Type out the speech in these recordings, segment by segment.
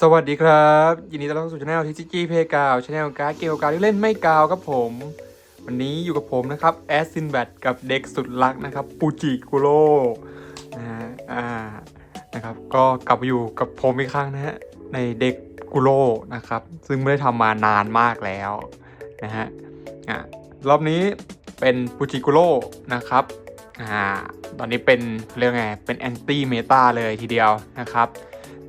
สวัสดีครับ ยินดีต้อนรับสู่ช anel ทีจีจีเพกาวช anel การ์ดเกมการ์ดที่เล่นไม่กาวครับผม วันนี้อยู่กับผมนะครับแอสซินแบทกับเด็กสุดรักนะครับปูจิกุโร่นะฮะอ่านะครับก็กลับมาอยู่กับผมอีกครั้งนะฮะในเด็กกุโร่นะครับซึ่งไม่ได้ทำมานานมากแล้วนะฮะอ่ารอบนี้เป็นปูจิกุโร่นะครับอ่าตอนนี้เป็นเรื่องไงเป็นแอนตี้เมตาเลยทีเดียวนะครับ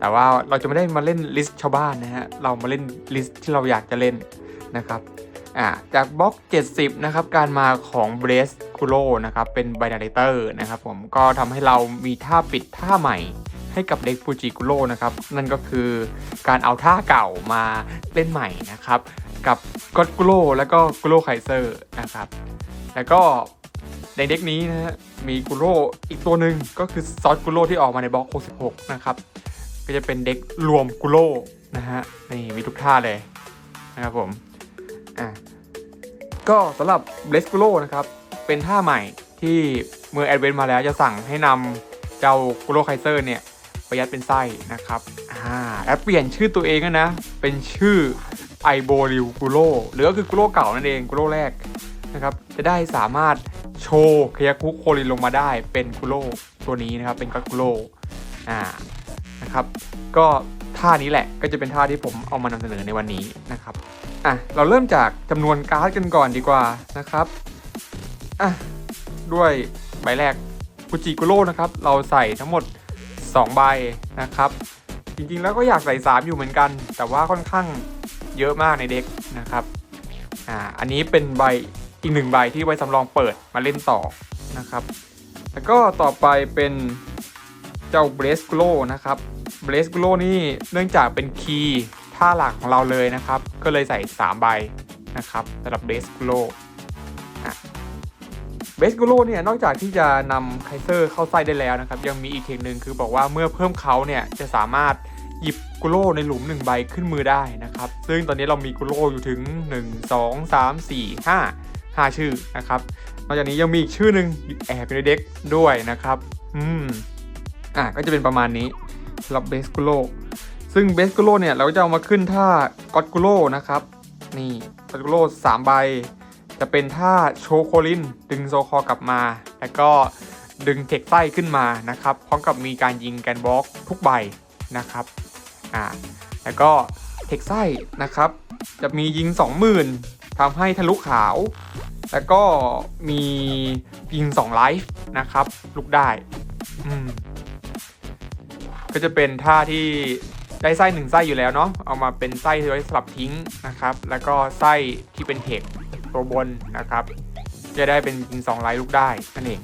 แต่ว่าเราจะไม่ได้มาเล่นลิสต์ชาวบ้านนะฮะ เรามาเล่นลิสต์ที่เราอยากจะเล่นนะครับอ่าจากบล็อก 70 นะครับ การมาของเบรสคูโรนะครับ เป็นไบนาเรเตอร์นะครับผม ก็ทำให้เรามีท่าปิดท่าใหม่ให้กับเด็กฟูจิกุโรนะครับ นั่นก็คือการเอาท่าเก่ามาเล่นใหม่นะครับ กับก็อดกุโรแล้วก็กุโรไคเซอร์นะครับ แล้วก็ในเด็กนี้นะฮะมีกุโรอีกตัวหนึ่งก็คือซอสกุโรที่ออกมาในบล็อก 66 นะครับ ก็จะเป็นเด็กรวมกุโร่นะฮะนี่มีทุกท่าเลยนะครับผมอะก็สำหรับเบสกุโร่นะครับเป็นท่าใหม่ที่เมื่อแอดเวนมาแล้วจะสั่งให้นำเจ้ากุโร่ไคเซอร์เนี่ยไปยัดเป็นไส้นะครับอ่าแล้วเปลี่ยนชื่อตัวเองนะ เป็นชื่อไอโบริวกุโร่หรือก็คือกุโร่เก่านั่นเองกุโร่แรกนะครับจะได้สามารถโชว์เคยคุโคลินลงมาได้เป็นกุโร่ตัวนี้นะครับเป็นก็อดกุโร่อ่า นะครับก็ท่านี้แหละก็จะเป็นท่าที่ผมเอามานำเสนอในวันนี้นะครับอะเราเริ่มจากจำนวนการ์ดกันก่อนดีกว่านะครับอะด้วยใบแรกกุจิกุโร่นะครับเราใส่ทั้งหมด 2 ใบนะครับ จริงๆแล้วก็อยากใส่ 3 อยู่เหมือนกัน แต่ว่าค่อนข้างเยอะมากในเด็กนะครับอ่าอันนี้เป็นใบอีกหนึ่งใบที่ไว้สำรองเปิดมาเล่นต่อนะครับ แล้วก็ต่อไปเป็นเจ้าเบรสโกลนะครับ เบรสโกลนี่เนื่องจากเป็นคีย์ท่าหลักของเราเลยนะครับ ก็เลยใส่ 3 ใบนะครับสำหรับเบรสโกลเบรสโกลเนี่ยนอกจากที่จะนำไคเซอร์เข้าไส้ได้แล้วนะครับ ยังมีอีกเทคนิคนึงคือบอกว่าเมื่อเพิ่มเขาเนี่ยจะสามารถหยิบกุโรในหลุม 1 ใบขึ้นมือได้นะครับ ซึ่งตอนนี้เรามีกุโรอยู่ถึง 1 2 3 4 5 5 ชื่อนะครับ นอกจากนี้ยังมีอีกชื่อหนึ่งแอบอยู่ในเด็กด้วยนะครับ อืม อะก็จะเป็นประมาณนี้ สำหรับเบสกุโลซึ่งเบสกุโลเนี่ยเราก็จะเอามาขึ้นท่ากอดกุโลนะครับ นี่กอดกุโลสามใบ จะเป็นท่าโชโคลิน ดึงโซคอกลับมา แล้วก็ดึงเทคไส้ขึ้นมานะครับพร้อมกับมีการยิงแกนบล็อกทุกใบนะครับอ่าแล้วก็เทคไส้นะครับ จะมียิง 20,000ทำให้ทะลุขาว แล้วก็มียิง2ไลฟ์นะครับลุกได้อืม ก็จะเป็นท่าที่ได้ไส้หนึ่งไส้อยู่แล้วเนาะเอามาเป็นไส้ที่ไว้สลับทิ้งนะครับ แล้วก็ไส้ที่เป็นเทคตัวบนนะครับจะได้เป็นยิง2ไลท์ลูกได้นั่นเอง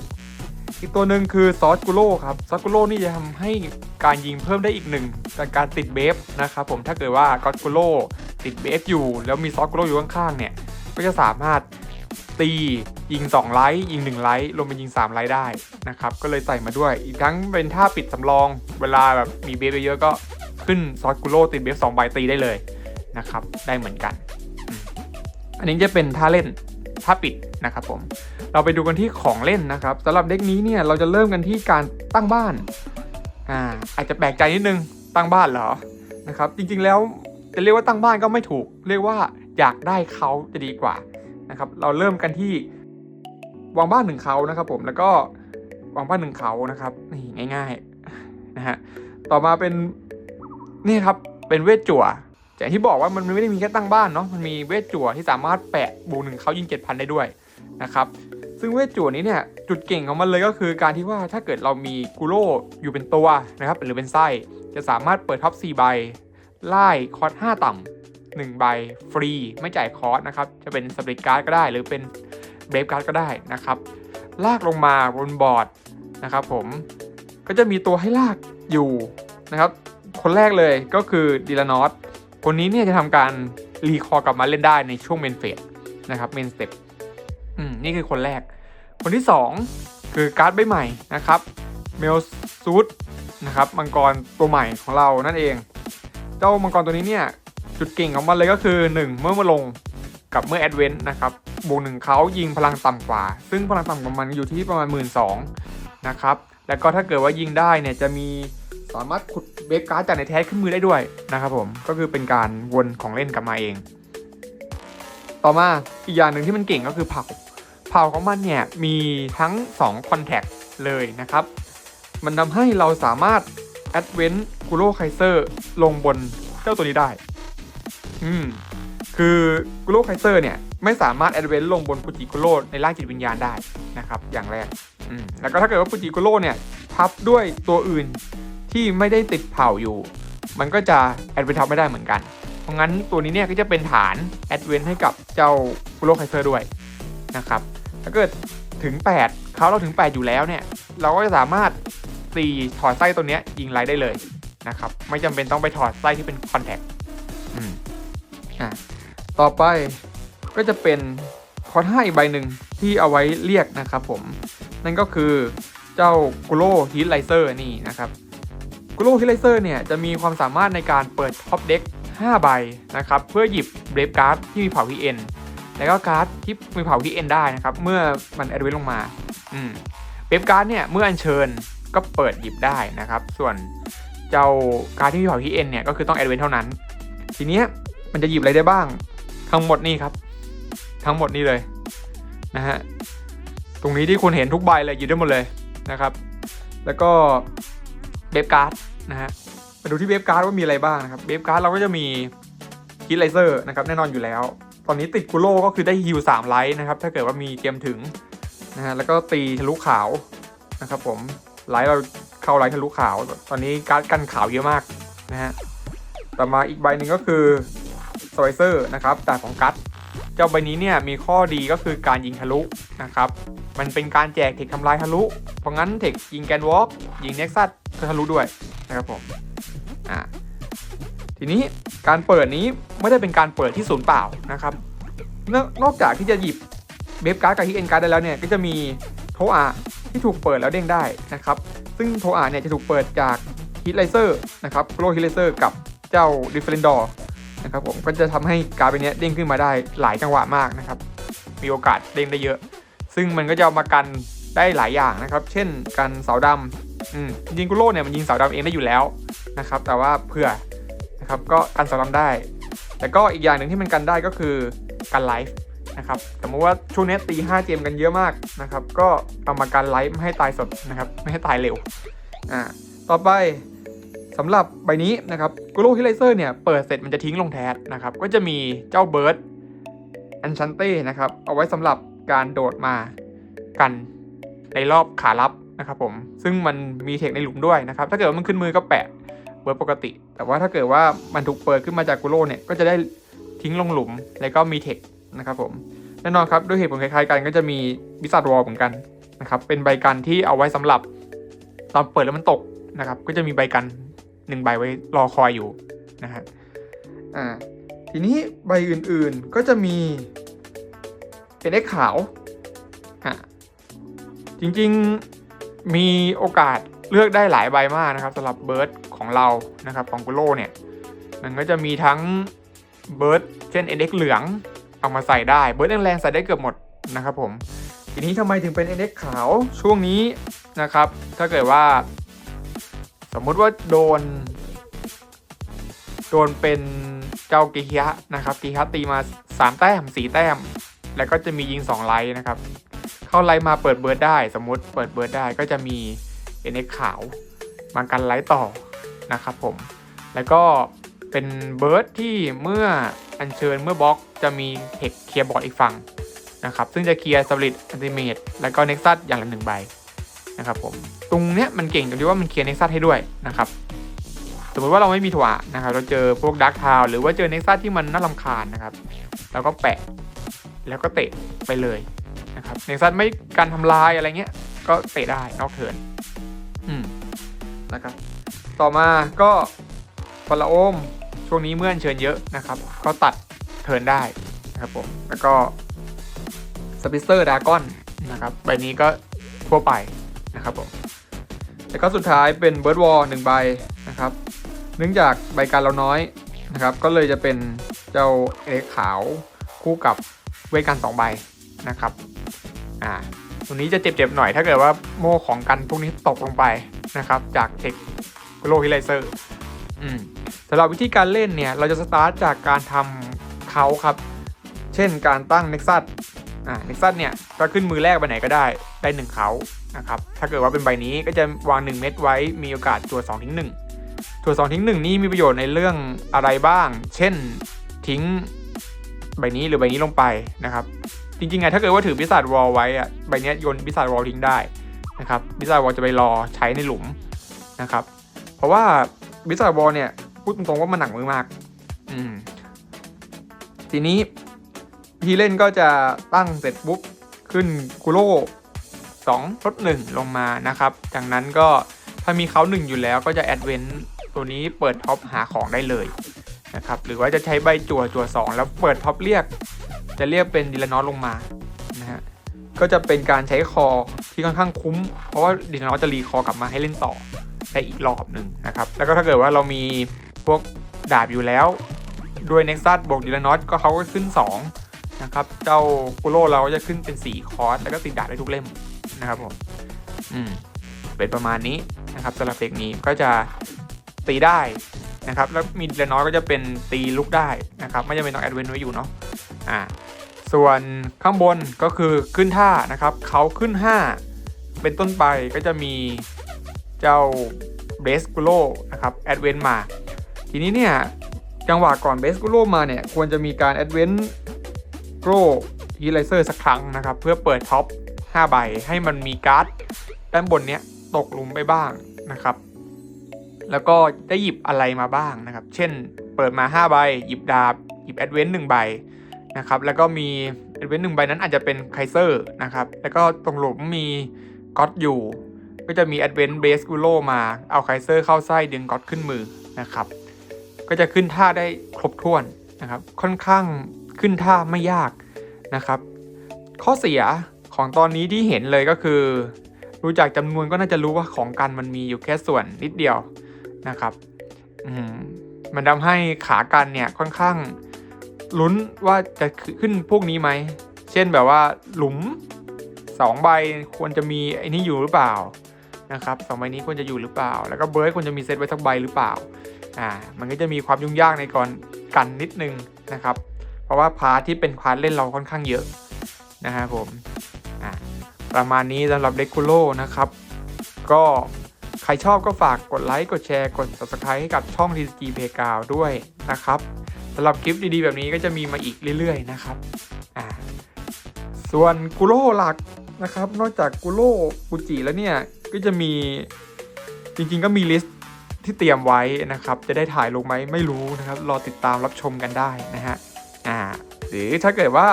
อีกตัวหนึ่งคือซอสกุโร่ครับซอสกุโร่นี่จะทำให้การยิงเพิ่มได้อีกหนึ่งจากการติดเบฟนะครับผมถ้าเกิดว่ากอตกุโร่ติดเบฟอยู่ แล้วมีซอสกุโร่อยู่ข้างๆเนี่ยก็จะสามารถ ตี ยิง 2 ไลท์ยิง 1 ไลท์รวมเป็นยิง 3 ไลท์ได้นะครับ ก็เลยใส่มาด้วย อีกทั้งเป็นท่าปิดสำรอง เวลาแบบมีเบฟเยอะก็ขึ้นซอสกุโร่ติดเบฟ2ใบตีได้เลยนะครับ ได้เหมือนกัน อันนี้จะเป็นท่าเล่นท่าปิดนะครับผม เราไปดูกันที่ของเล่นนะครับสำหรับเด็กนี้เนี่ยเราจะเริ่มกันที่การตั้งบ้านอ่าอาจจะแปลกใจนิดนึงตั้งบ้านเหรอนะครับ จริงๆแล้วจะเรียกว่าตั้งบ้านก็ไม่ถูก เรียกว่าอยากได้เขาจะดีกว่า นะครับ เราเริ่มกันที่วางบ้านหนึ่งเขานะครับ ผมแล้วก็วางบ้านหนึ่งเขานะครับนี่ง่ายๆนะฮะต่อมาเป็นนี่ครับเป็นเวทจั่วแต่อย่างที่บอกว่ามันไม่ได้มีแค่ตั้งบ้านเนาะมันมีเวทจั่วที่สามารถแปะบูหนึ่งเขายิงเจ็ดพันได้ด้วยนะครับซึ่งเวทจั่วนี้เนี่ยจุดเก่งของมันเลยก็คือการที่ว่าถ้าเกิดเรามีกุโร่อยู่เป็นตัวนะครับหรือเป็นไส้จะสามารถเปิดท็อป4ใบไล่คอร์ส5ต่ำ 1 ใบฟรี ไม่จ่ายคอร์สนะครับ จะเป็นสปริตการ์ดก็ได้ หรือเป็นเบรฟการ์ดก็ได้นะครับ ลากลงมาบนบอร์ดนะครับผมก็จะมีตัวให้ลากอยู่นะครับ คนแรกเลยก็คือดีลานอสคนนี้เนี่ยจะทำการรีคอร์กลับมาเล่นได้ในช่วงเมนเฟสนะครับเมนสเต็ปอืมนี่คือคนแรก คนที่ 2 คือการ์ดใบใหม่นะครับเมลซูดนะครับมังกรตัวใหม่ของเรานั่นเอง เจ้ามังกรตัวนี้เนี่ย จุดเก่งของมันเลยก็คือ 1 เมื่อมาลงกับเมื่อแอดเวนต์นะครับบวกหนึ่งเขายิงพลังต่ำกว่า ซึ่งพลังต่ำกว่ามันอยู่ที่ประมาณ 1 2ื่นนะครับ แล้วก็ถ้าเกิดว่ายิงได้เนี่ยจะมีสามารถขุดเบฟการ์ดจากในแท้ขึ้นมือได้ด้วยนะครับผม ก็คือเป็นการวนของเล่นกลับมาเอง ต่อมาอีกอย่างหนึ่งที่มันเก่งก็คือเผาเผาของมันเนี่ยมีทั้ง2 Contact เลยนะครับ มันทำให้เราสามารถ Advent กุโรไคเซอร์ลงบนเจ้าตัวนี้ได้ อืมคือกุโรไคเซอร์เนี่ยไม่สามารถ Advent ลงบนฟูจิกุโรในร่างจิตวิญญาณได้นะครับอย่างแรกอืมแล้วก็ถ้าเกิดว่าฟูจิกุโรเนี่ยทับด้วยตัวอื่นที่ไม่ได้ติดเผาอยู่ มันก็จะ Advent ทับไม่ได้เหมือนกัน เพราะงั้นตัวนี้เนี่ยก็จะเป็นฐาน Advent ให้กับเจ้ากุโรไคเซอร์ด้วยนะครับถ้าเกิดถึง 8เขาเราถึง 8 อยู่แล้วเนี่ยเราก็จะสามารถตีถอดไส้ตัวเนี้ยยิงไลท์ได้เลยนะครับไม่จำเป็นต้องไปถอดไส้ที่เป็นคอนแทคอืม อะต่อไปก็จะเป็นคอร์ห้าอีกใบหนึ่งที่เอาไว้เรียกนะครับผม นั่นก็คือเจ้ากุโรฮิตไลเซอร์นี่นะครับกุโรฮิตไลเซอร์เนี่ยจะมีความสามารถในการเปิดท็อปเด็ก5ใบนะครับเพื่อหยิบเบรฟการ์ดที่มีเผาพีเอ็นแล้วก็การ์ดที่มีเผาที่เอ็นได้นะครับเมื่อมันแอดเวนลงมาอืมเว็บการ์ดเนี่ยเมื่ออัญเชิญก็เปิดหยิบได้นะครับ ส่วนเจ้าการ์ดที่มีเผาที่เอ็นเนี่ยก็คือต้องแอดเวนเท่านั้น ทีเนี้ย มันจะหยิบอะไรได้บ้าง ทั้งหมดนี่ครับ ทั้งหมดนี่เลยนะฮะตรงนี้ที่คุณเห็นทุกใบเลยหยิบได้หมดเลยนะครับ แล้วก็เว็บการ์ดนะฮะมาดูที่เว็บการ์ดว่ามีอะไรบ้างนะครับเว็บการ์ดเราก็จะมีคิดไลเซอร์นะครับแน่นอนอยู่แล้ว ตอนนี้ติดกุโร่ก็คือได้ฮิว3ไลท์นะครับ ถ้าเกิดว่ามีเตรียมถึงนะฮะแล้วก็ตีทะลุขาวนะครับผมไลท์เราเข้าไลท์ทะลุขาว ตอนนี้การ์ดกันขาวเยอะมากนะฮะต่อมาอีกใบหนึ่งก็คือ ไวเซอร์นะครับดาบของกัตเจ้าใบนี้เนี่ยมีข้อดีก็คือการยิงทะลุนะครับมันเป็นการแจกเทคทำลายทะลุ เพราะงั้นเทคยิงแกนวอล์กยิงเน็กซัสก็ทะลุด้วยนะครับผมอ่าทีนี้การเปิดนี้ไม่ได้เป็นการเปิดที่ศูนย์เปล่านะครับนอกนอกจากที่จะหยิบเบฟการ์ดกับฮิเอ็นการ์ดได้แล้วเนี่ยก็จะมีโทอาที่ถูกเปิดแล้วเด้งได้นะครับ ซึ่งโทอาเนี่ยจะถูกเปิดจากฮิตไลเซอร์นะครับโกลฮิตไลเซอร์กับเจ้าดิฟเฟนดอร์ นะครับผมก็จะทำให้การ์ดใบนี้เด้งขึ้นมาได้หลายจังหวะมากนะครับ มีโอกาสเด้งได้เยอะ ซึ่งมันก็จะเอามากันได้หลายอย่างนะครับ เช่นกันเสาดำอืมยิงกุโร่เนี่ยมันยิงเสาดำเองได้อยู่แล้วนะครับ แต่ว่าเผื่อนะครับก็กันเสาดำได้ แต่ก็อีกอย่างหนึ่งที่มันกันได้ก็คือการไลฟ์นะครับสมมติว่าช่วงนี้ตี5เกมกันเยอะมากนะครับ ก็เอามาการไลฟ์ไม่ให้ตายสดนะครับ ไม่ให้ตายเร็ว อ่า ต่อไป สำหรับใบนี้นะครับกูโรฮิไลเซอร์เนี่ยเปิดเสร็จมันจะทิ้งลงแทสนะครับก็จะมีเจ้าเบิร์ดอันชันเต้นะครับเอาไว้สำหรับการโดดมากันในรอบขารับนะครับผมซึ่งมันมีเทคในหลุมด้วยนะครับถ้าเกิดว่ามันขึ้นมือก็แปะเบิร์ดปกติ แต่ว่าถ้าเกิดว่ามันถูกเปิดขึ้นมาจากกูโรเนี่ยก็จะได้ทิ้งลงหลุมแล้วก็มีเทคนะครับผมแน่นอนครับด้วยเหตุผลคล้ายๆกันก็จะมีวิสัทวอลเหมือนกันนะครับเป็นใบกันที่เอาไว้สำหรับตอนเปิดแล้วมันตกนะครับก็จะมีใบกัน หนึ่งใบไว้รอคอยอยู่นะฮะอ่าทีนี้ใบอื่นๆก็จะมีเอ็นเอ็กขาวอ่าจริงๆมีโอกาสเลือกได้หลายใบมากนะครับสำหรับเบิร์ดของเรานะครับของกุโลเนี่ยมันก็จะมีทั้งเบิร์ดเช่นเอ็กเหลืองเอามาใส่ได้เบิร์ดแรงๆใส่ได้เกือบหมดนะครับผมทีนี้ทำไมถึงเป็น NX ขาวช่วงนี้นะครับ ถ้าเกิดว่า สมมุติว่าโดน โดนเป็นเจ้ากิฮิยะนะครับกิฮิยะตีมา 3 แต้ม 4 แต้ม แล้วก็จะมียิง 2 ไลท์นะครับ เข้าไลท์มาเปิดเบิร์ดได้ สมมุติเปิดเบิร์ดได้ก็จะมี NX ขาวมากันไลท์ต่อนะครับผม แล้วก็เป็นเบิร์ดที่เมื่ออัญเชิญเมื่อบล็อกจะมีเทคเคลียร์บอร์ดอีกฝั่งนะครับ ซึ่งจะเคลียร์สลิดอันติเมตแล้วก็เน็กซัสอย่างละหนึ่งใบ นะครับผมตรงเนี้ยมันเก่งตรงที่ว่ามันเคลียร์เน็กซัสให้ด้วยนะครับสมมติว่าเราไม่มีถั่วนะครับ เราเจอพวกดักทาวหรือว่าเจอเน็กซัสที่มันน่ารำคาญนะครับเราก็แปะแล้วก็เตะไปเลยนะครับเน็กซัสไม่การทำลายอะไรเงี้ย ก็เตะได้นอกเทินอืมนะครับ ต่อมาก็ฟาราโอมช่วงนี้เมื่ออัญเชิญเยอะนะครับ ก็ตัดเทินได้นะครับผมแล้วก็สปิสเตอร์ดากอนนะครับใบนี้ก็ทั่วไป นะครับผมแล้วก็สุดท้ายเป็นเบิร์ดวอลหนึ่งใบนะครับ เนื่องจากใบการเราน้อยนะครับ ก็เลยจะเป็นเจ้าเอเล็กขาวคู่กับเวกันสองใบนะครับ อ่าตรงนี้จะเจ็บๆหน่อยถ้าเกิดว่าโม่ของกันพวกนี้ตกลงไปนะครับ จากเทคโลฮิไลเซอร์อืมสำหรับวิธีการเล่นเนี่ย เราจะสตาร์ทจากการทำเขาครับ เช่นการตั้ง Nexus อ่า Nexus เนี่ยก็ขึ้นมือแรกไปไหนก็ได้ ได้หนึ่งเขา นะครับถ้าเกิดว่าเป็นใบนี้ก็จะวาง 1 เม็ดไว้มีโอกาสจั่ว2ทิ้ง1จั่ว2ทิ้ง1นี่มีประโยชน์ในเรื่องอะไรบ้าง เช่นทิ้งใบนี้หรือใบนี้ลงไปนะครับ จริงๆไงถ้าเกิดว่าถือบิสซาร์ดวอลไว้อะใบนี้โยนบิสซาร์ดวอลทิ้งได้นะครับบิสซาร์ดวอลจะไปรอใช้ในหลุมนะครับ เพราะว่าบิสซาร์ดวอลเนี่ยพูดตรงๆว่ามันหนักมือมาก อืมทีนี้ทีเล่นก็จะตั้งเสร็จปุ๊บขึ้นกุโร่ สองลดหนึ่งลงมานะครับจากนั้นก็ถ้ามีเขาหนึ่งอยู่แล้วก็จะแอดเวนต์ตัวนี้เปิดท็อปหาของได้เลยนะครับหรือว่าจะใช้ใบจั่วจั่วสองแล้วเปิดท็อปเรียก จะเรียกเป็นดิลานอสลงมานะฮะก็จะเป็นการใช้คอที่ค่อนข้างคุ้ม เพราะว่าดิลานอสจะรีคอกลับมาให้เล่นต่อได้อีกรอบหนึ่งนะครับแล้วก็ถ้าเกิดว่าเรามีพวกดาบอยู่แล้ว ด้วย Nexus บวกดิลานอสก็เขาก็ขึ้น 2นะครับเจ้ากุโรเราก็จะขึ้นเป็น 4 คอร์สแล้วก็ติดดาบได้ทุกเล่ม นะครับผม อืม เป็นประมาณนี้นะครับสำหรับเด็กนี้ก็จะตีได้นะครับ แล้วมีดิลานอสก็จะเป็นตีลุกได้นะครับ ไม่จำเป็นต้องแอดเวนไว้อยู่เนาะ อ่า ส่วนข้างบนก็คือขึ้นท่านะครับ เขาขึ้น 5 เป็นต้นไปก็จะมีเจ้าเบสกุโลนะครับแอดเวนมา ทีนี้เนี่ยจังหวะก่อนเบสกุโลมาเนี่ยควรจะมีการแอดเวนโกรฮีไลเซอร์สักครั้งนะครับ เพื่อเปิดท็อป 5ใบให้มันมีการ์ดด้านบนเนี้ยตกหลุมไปบ้างนะครับ แล้วก็ได้หยิบอะไรมาบ้างนะครับ เช่น เปิดมา 5 ใบ หยิบดาบ หยิบแอดเวนต์หนึ่งใบนะครับ แล้วก็มีแอดเวนต์หนึ่งใบนั้นอาจจะเป็นไคเซอร์นะครับ แล้วก็ตรงหลุมมีก็อตอยู่ ก็จะมีแอดเวนต์เบสกูโลมาเอาไคเซอร์เข้าไส้ดึงก็อตขึ้นมือนะครับ ก็จะขึ้นท่าได้ครบถ้วนนะครับ ค่อนข้างขึ้นท่าไม่ยากนะครับ ข้อเสีย ของตอนนี้ที่เห็นเลยก็คือดูจากจำนวนก็น่าจะรู้ว่าของกันมันมีอยู่แค่ส่วนนิดเดียวนะครับมันทำให้ขากันเนี่ยค่อนข้างลุ้นว่าจะขึ้นพวกนี้ไหม เช่นแบบว่าหลุมสองใบควรจะมีไอ้นี่อยู่หรือเปล่านะครับสองใบนี้ควรจะอยู่หรือเปล่า แล้วก็เบิร์ดควรจะมีเซตไว้สักใบหรือเปล่าอ่ามันก็จะมีความยุ่งยากในก่อนกันนิดนึงนะครับ เพราะว่าพาร์ทที่เป็นพาร์ทเล่นเราค่อนข้างเยอะ นะฮะผมอ่าประมาณนี้สำหรับเดคูโลนะครับ ก็ใครชอบก็ฝากกดไลค์กดแชร์กด subscribe ให้กับช่อง TCG Playground ด้วยนะครับสำหรับคลิปดีๆ แบบนี้ก็จะมีมาอีกเรื่อยๆนะครับอ่าส่วนกุโร่หลักนะครับ นอกจากกุโร่กุจิแล้วเนี่ยก็จะมีจริงๆก็มีลิสต์ที่เตรียมไว้นะครับ จะได้ถ่ายลงไหมไม่รู้นะครับ รอติดตามรับชมกันได้นะฮะอ่าหรือถ้าเกิดว่า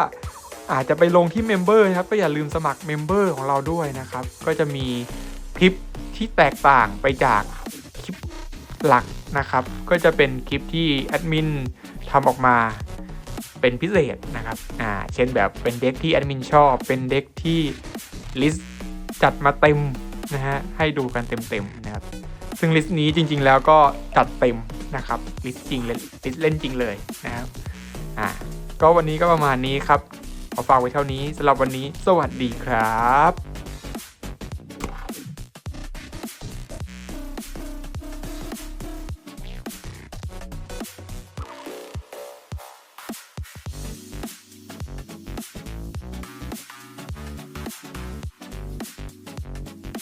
อาจจะไปลงที่เมมเบอร์นะครับก็อย่าลืมสมัครเมมเบอร์ของเราด้วยนะครับ ก็จะมีคลิปที่แตกต่างไปจากคลิปหลักนะครับ ก็จะเป็นคลิปที่แอดมินทำออกมาเป็นพิเศษนะครับอ่าเช่นแบบเป็นเด็กที่แอดมินชอบ เป็นเด็กที่ลิสต์จัดมาเต็มนะฮะให้ดูกันเต็มๆนะครับ ซึ่งลิสต์นี้จริง ๆ แล้วก็จัดเต็มนะครับลิสต์จริงเลยลิสต์เล่นจริงเลยนะครับอ่าก็วันนี้ก็ประมาณนี้ครับ เอาฝากไว้เท่านี้สำหรับวันนี้ สวัสดีครับ